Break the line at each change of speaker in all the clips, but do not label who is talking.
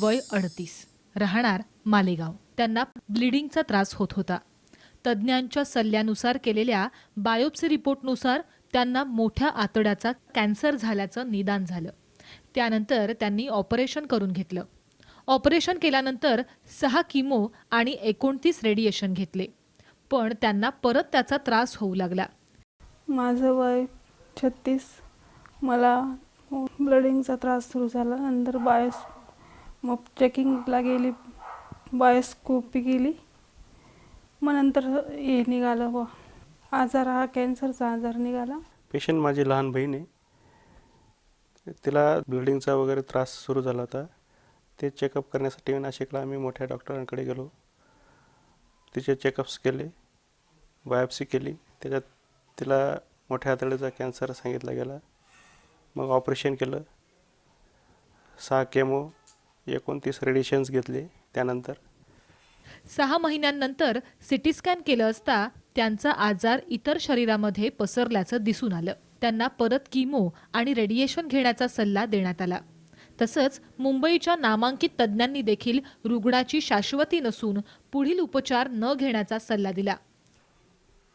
वय अडतीस. राहणार मालेगाव. त्यांना ब्लिडिंगचा त्रास होत होता. तज्ज्ञांच्या सल्ल्यानुसार केलेल्या बायोप्सी रिपोर्टनुसार त्यांना मोठ्या आतड्याचा कॅन्सर झाल्याचं निदान झालं. त्यानंतर त्यांनी ऑपरेशन करून घेतलं. ऑपरेशन केल्यानंतर सहा किमो आणि एकोणतीस रेडिएशन घेतले. पण त्यांना परत त्याचा त्रास होऊ लागला.
माझं वय छत्तीस. मला ब्लडिंगचा त्रास सुरू झाला. नंतर बायोस मग चेकिंगला गेली बायोस्कोपी गेली. मग नंतर हे निघालं व आजार हा कॅन्सरचा आजार निघाला.
पेशंट माझी लहान बहीण आहे. तिला ब्लिडिंगचा वगैरे त्रास सुरू झाला होता. ते चेकअप करण्यासाठी नाशिकला आम्ही मोठ्या डॉक्टरांकडे गेलो. तिचे चेकअप्स केले बायोप्सी केली. त्याच्यात तिला मोठ्या आतड्याचा कॅन्सर सांगितला गेला. मग ऑपरेशन केलं. सहा केमो एकोणतीस रेडिएशन्स घेतले त्यानंतर.
सहा महिन्यांनंतर सिटी स्कॅन केलं असता त्यांचा आजार इतर शरीरामध्ये पसरल्याचं दिसून आलं. त्यांना परत किमो आणि रेडिएशन घेण्याचा सल्ला देण्यात आला. तसंच मुंबईच्या नामांकित तज्ज्ञांनी देखील रुग्णाची शाश्वती नसून पुढील उपचार न घेण्याचा सल्ला दिला.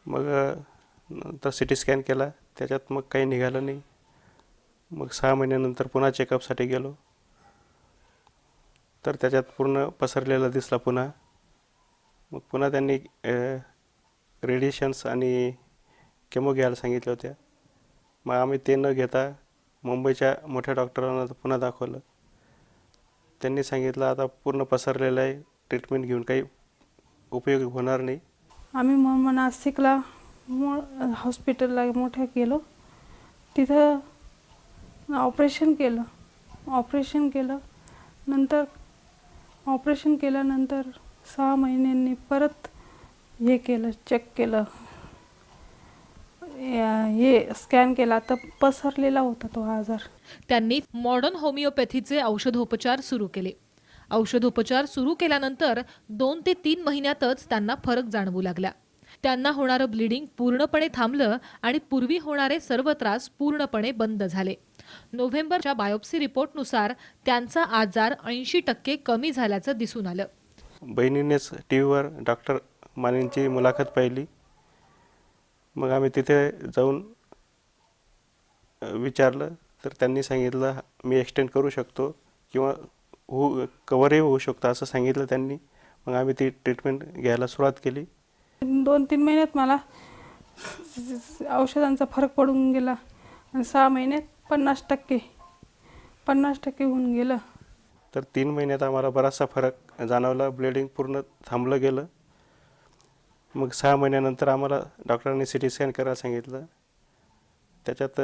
मग नंतर सी टी स्कॅन केला. त्याच्यात मग काही निघालं नाही. मग सहा महिन्यानंतर पुन्हा चेकअपसाठी गेलो. तर त्याच्यात पूर्ण पसरलेला दिसला पुन्हा. मग पुन्हा त्यांनी रेडिएशन्स आणि केमो घ्यायला सांगितल्या होत्या. मग आम्ही ते न घेता मुंबईच्या मोठ्या डॉक्टरांना पुन्हा दाखवलं. त्यांनी सांगितलं आता पूर्ण पसरलेलं आहे ट्रीटमेंट घेऊन काही उपयोग होणार नाही.
आम्ही मग मग नाशिकला मो हॉस्पिटलला मोठ्या गेलो तिथं ऑपरेशन केलं. ऑपरेशन केलं. नंतर ऑपरेशन केल्यानंतर सहा महिन्यांनी परत हे केलं चेक केलं. या- हे स्कॅन केला तर पसरलेला होता तो आजार.
त्यांनी मॉडर्न होमिओपॅथीचे औषधोपचार सुरू केले. औषधोपचार सुरू केल्यानंतर दोन ते तीन महिन्यातच त्यांना फरक जाणवू लागला. त्यांना होणारं ब्लिडिंग पूर्णपणे थांबलं आणि पूर्वी होणारे सर्व त्रास पूर्णपणे बंद झाले. नोव्हेंबरच्या बायोप्सी रिपोर्टनुसार त्यांचा आजार ऐंशी टक्के कमी झाल्याचं दिसून आलं.
बहिणीनेच टी व्हीवर डॉक्टर मानेंची मुलाखत पाहिली. मग आम्ही तिथे जाऊन विचारलं. तर त्यांनी सांगितलं मी एक्सटेंड करू शकतो किंवा होऊ कवरही होऊ शकतो असं सांगितलं त्यांनी. मग आम्ही ती ट्रीटमेंट घ्यायला सुरुवात केली.
दोन तीन महिन्यात मला औषधांचा फरक पडून गेला. आणि सहा महिन्यात पन्नास टक्के पन्नास टक्के होऊन गेलं.
तर तीन महिन्यात आम्हाला बराचसा फरक जाणवला ब्लिडिंग पूर्ण थांबलं गेलं. मग सहा महिन्यानंतर आम्हाला डॉक्टरांनी सी टी स्कॅन करायला सांगितलं. त्याच्यात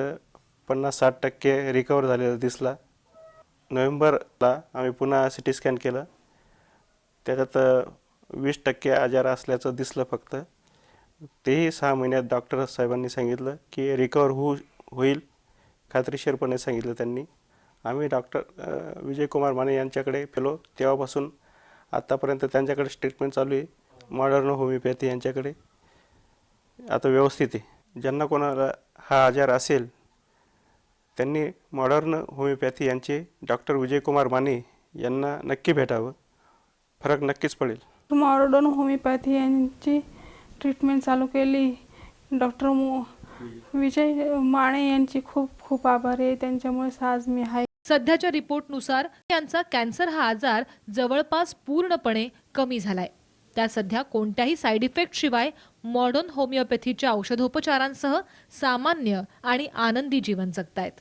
पन्नास साठ टक्के रिकवर झालेला दिसला. नोव्हेंबरला आम्ही पुन्हा सी टी स्कॅन केलं. त्याच्यात वीस टक्के आजार असल्याचं दिसलं फक्त. तेही सहा महिन्यात डॉक्टर साहेबांनी सांगितलं की रिकवर होऊ होईल. खात्रीशीरपणे सांगितलं त्यांनी. आम्ही डॉक्टर विजयकुमार माने यांच्याकडे फेलो तेव्हापासून आत्तापर्यंत त्यांच्याकडे ट्रीटमेंट चालू आहे. मॉडर्न होमिओपॅथी यांच्याकडे. आता व्यवस्थित आहे. ज्यांना कोणाला हा आजार असेल त्यांनी मॉडर्न होमिओपॅथी यांचे डॉक्टर विजयकुमार माने यांना नक्की भेटावं. फरक नक्कीच पडेल.
मॉडर्न होमिओपॅथी यांची ट्रीटमेंट चालू केली. डॉक्टर मो विजय माने यांची खूप खूप आभार आहे. त्यांच्यामुळेच आज मी आहे.
सध्याच्या रिपोर्टनुसार त्यांचा कॅन्सर हा आजार जवळपास पूर्णपणे कमी झालाय. त्या सध्या कोणत्याही साईड इफेक्ट शिवाय मॉडर्न होमिओपॅथीच्या औषधोपचारांसह सामान्य आणि आनंदी जीवन जगतायत.